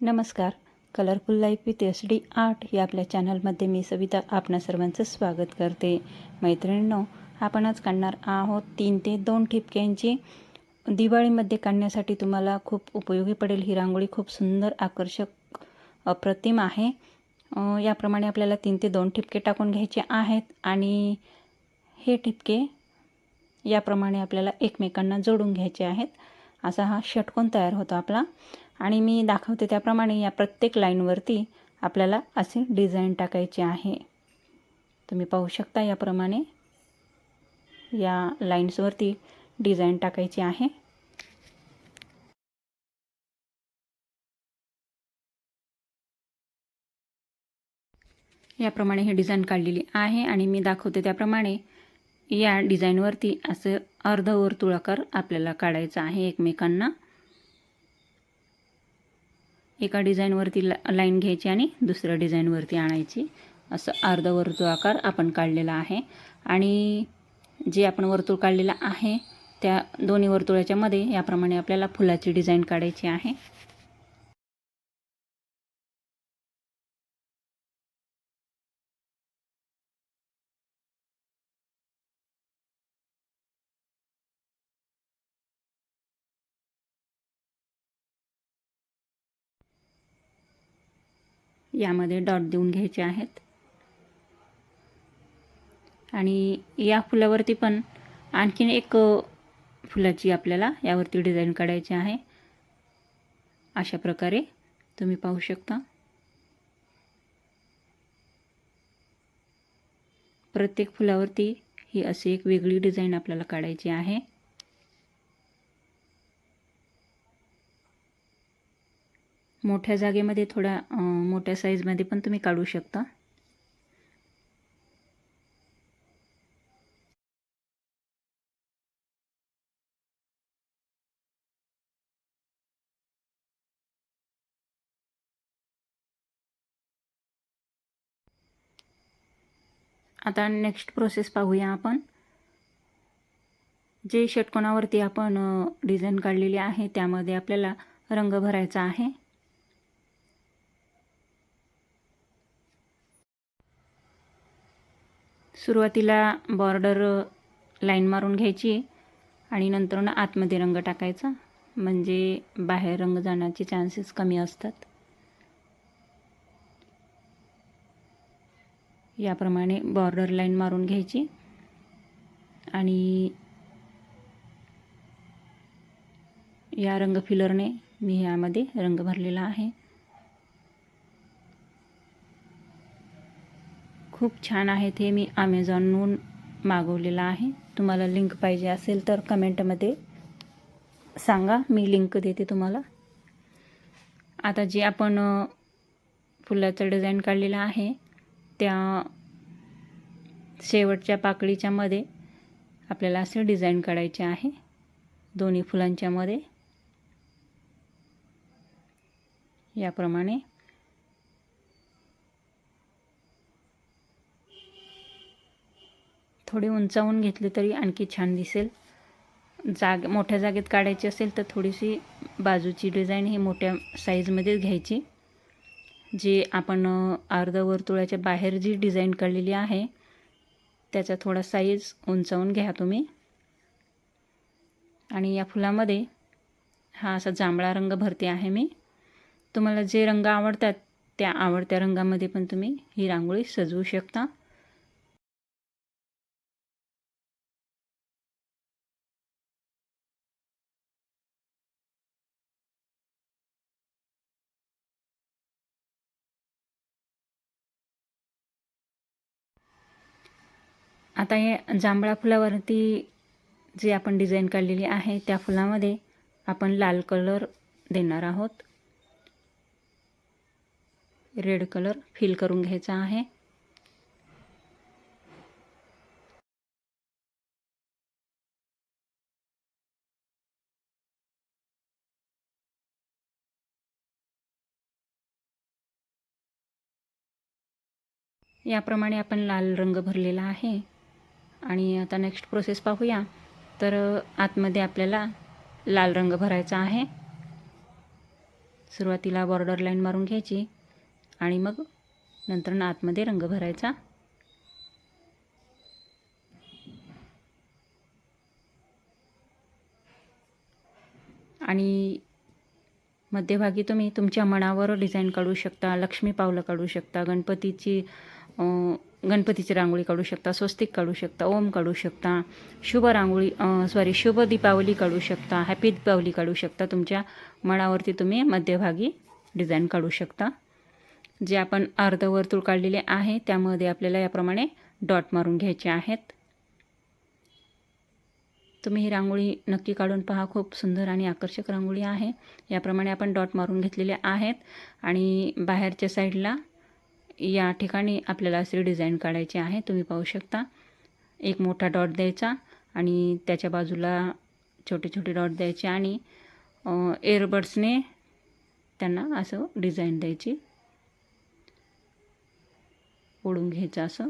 नमस्कार. Colourful life with S D art या आपल्या चॅनलमध्ये मी सविता आपणा सर्वांचं स्वागत करते. मैत्रिणींनो आपण आज काढणार आहोत तीन ते दोन ठिपक्यांची. दिवाळीमध्ये काढण्यासाठी तुम्हाला खूप उपयोगी पडेल. ही रांगोळी खूप सुंदर आकर्षक अप्रतिम आहे. याप्रमाणे आपल्याला तीन ते दोन ठिपके टाकून घ्यायचे आहेत आणि हे ठिपके याप्रमाणे आपल्याला एकमेकांना जोडून घ्यायचे आहेत. असा हा षटकोन तयार होतो आपला. आणि मी दाखवते त्याप्रमाणे या प्रत्येक लाईनवरती आपल्याला असे डिझाईन टाकायचे आहे. तुम्ही पाहू शकता याप्रमाणे या लाईन्सवरती डिझाईन टाकायची आहे. याप्रमाणे हे डिझाईन काढलेली आहे आणि मी दाखवते त्याप्रमाणे या डिझाईनवरती असं अर्धवर्तुळाकार आपल्याला काढायचं आहे एकमेकांना. एका डिझाईनवरती ला लाईन घ्यायची आणि दुसऱ्या डिझाईनवरती आणायची. असं अर्धवर्तुळाकार आपण काढलेला आहे. आणि जे आपण वर्तुळ काढलेलं आहे त्या दोन्ही वर्तुळाच्यामध्ये याप्रमाणे आपल्याला फुलाची डिझाईन काढायची आहे. यामध्ये डॉट देऊन घ्यायचे आहेत. आणि या फुलावरती पण आणखीन एक फुलाची आपल्याला यावरती डिझाईन काढायची आहे. अशा प्रकारे तुम्ही पाहू शकता. प्रत्येक फुलावरती ही अशी एक वेगळी डिझाईन आपल्याला काढायची आहे. मोठ्या जागेमध्ये थोड्या मोठ्या साईजमध्ये पण तुम्ही काढू शकता. आता नेक्स्ट प्रोसेस पाहूया आपण. जे षटकोणावरती आपण डिझाईन काढलेली आहे त्यामध्ये आपल्याला रंग भरायचा आहे. सुरुवातीला बॉर्डर लाईन मारून घ्यायची आणि नंतर ना आतमध्ये रंग टाकायचा. म्हणजे बाहेर रंग जाण्याचे चान्सेस कमी असतात. याप्रमाणे बॉर्डर लाईन मारून घ्यायची. आणि या रंग फिलरने मी यामध्ये रंग भरलेला आहे. खूप छान आहे ते मी अमेझॉनहून मागवलेलं आहे. तुम्हाला लिंक पाहिजे असेल तर कमेंटमध्ये सांगा. मी लिंक देते तुम्हाला. आता जे आपण फुलाचं डिझाईन काढलेलं आहे त्या शेवटच्या पाकळीच्या मध्ये आपल्याला असे डिझाईन काढायचे आहे. दोन्ही फुलांच्या मध्ये. याप्रमाणे थोडी उंचावून घेतली तरी आणखी छान दिसेल. जाग मोठ्या जागेत काढायची असेल तर थोडीशी बाजूची डिझाईन ही मोठ्या साईजमध्येच घ्यायची. जी आपण अर्धवर्तुळाच्या बाहेर जी डिझाईन काढलेली आहे त्याचा थोडा साईज उंचावून घ्या तुम्ही. आणि या फुलामध्ये हा असा जांभळा रंग भरते आहे मी. तुम्हाला जे रंग आवडतात त्या आवडत्या रंगामध्ये पण तुम्ही ही रांगोळी सजवू शकता. आता हे जांभळा फुलावरती जी आपण डिझाईन काढलेली आहे त्या फुलामध्ये आपण लाल कलर देणार आहोत. रेड कलर फिल करून घ्यायचा आहे. याप्रमाणे आपण लाल रंग भरलेला आहे. आणि आता नेक्स्ट प्रोसेस पाहूया. तर आतमध्ये आपल्याला लाल रंग भरायचा आहे. सुरुवातीला बॉर्डर लाईन मारून घ्यायची. आणि मग नंतर ना आतमध्ये रंग भरायचा. आणि मध्यभागी तुम्ही तुमच्या मनावर डिझाईन काढू शकता लक्ष्मी पावलं काढू शकता गणपतीची गणपतीची रांगोळी काढू शकता स्वस्तिक काढू शकता ओम काढू शकता शुभ रांगोळी सॉरी शुभ दीपावली काढू शकता हॅपी दीपावली काढू शकता. तुमच्या मनावरती तुम्ही मध्यभागी डिझाईन काढू शकता. जे आपण अर्धवर्तुळ काढलेले आहे त्यामध्ये आपल्याला याप्रमाणे डॉट मारून घ्यायचे आहेत. तुम्ही ही रांगोळी नक्की काढून पहा खूप सुंदर आणि आकर्षक रांगोळी आहे. याप्रमाणे आपण डॉट मारून घेतलेले आहेत. आणि बाहेरच्या साईडला या ठिकाणी आपल्याला असे डिझाईन काढायचे आहे. तुम्ही पाहू शकता. एक मोठा डॉट द्यायचा आणि त्याच्या बाजूला छोटे छोटे डॉट द्यायचे आणि एअरबड्सने त्यांना असं डिझाईन द्यायची. ओढून घ्यायचं असं.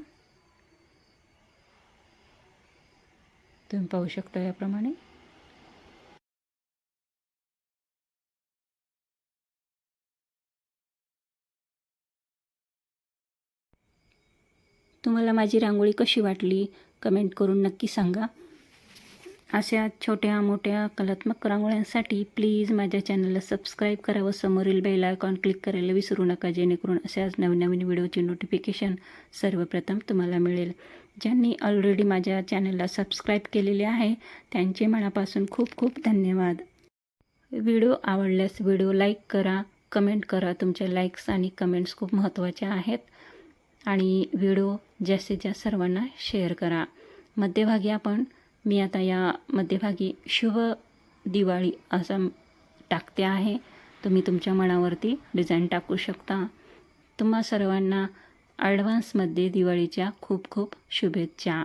तुम्ही पाहू शकता याप्रमाणे. तुम्हाला माझी रांगोळी कशी वाटली? कमेंट करून नक्की सांगा. अशा छोट्या मोठ्या कलात्मक रांगोळ्यांसाठी प्लीज माझ्या चॅनलला सबस्क्राईब करा व समोरील बेल आयकॉन क्लिक करायला विसरू नका जेणेकरून अशाच नवनवीन व्हिडिओची नोटिफिकेशन सर्वप्रथम तुम्हाला मिळेल. ज्यांनी ऑलरेडी माझ्या चॅनलला सबस्क्राईब केलेले आहे त्यांचे मनापासून खूप खूप धन्यवाद. व्हिडिओ आवडल्यास व्हिडिओ लाईक करा कमेंट करा. तुमच्या लाईक्स आणि कमेंट्स खूप महत्त्वाच्या आहेत. आणि व्हिडिओ जास्तीत जास्त सर्वांना शेअर करा. मध्यभागी आपण मी आता या मध्यभागी शुभ दिवाळी असं टाकते आहे. तुम्ही तुमच्या मनावरती डिझाईन टाकू शकता. तुम्हा सर्वांना ॲडव्हान्समध्ये दिवाळीच्या खूप खूप शुभेच्छा.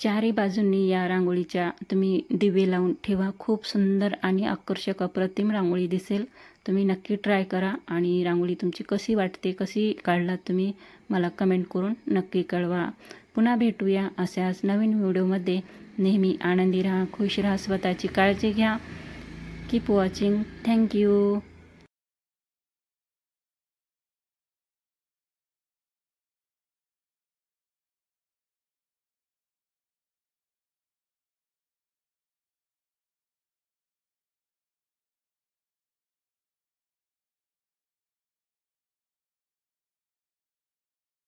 चारही बाजूंनी या रांगोळीच्या तुम्ही दिवे लावून ठेवा. खूप सुंदर आणि आकर्षक अप्रतिम रांगोळी दिसेल. तुम्ही नक्की ट्राय करा आणि रांगोळी तुमची कशी वाटते कशी काढलात तुम्ही मला कमेंट करून नक्की कळवा. पुन्हा भेटूया अशाच नवीन व्हिडिओमध्ये. नेहमी आनंदी राहा खुश राहा स्वतःची काळजी घ्या. Keep watching thank you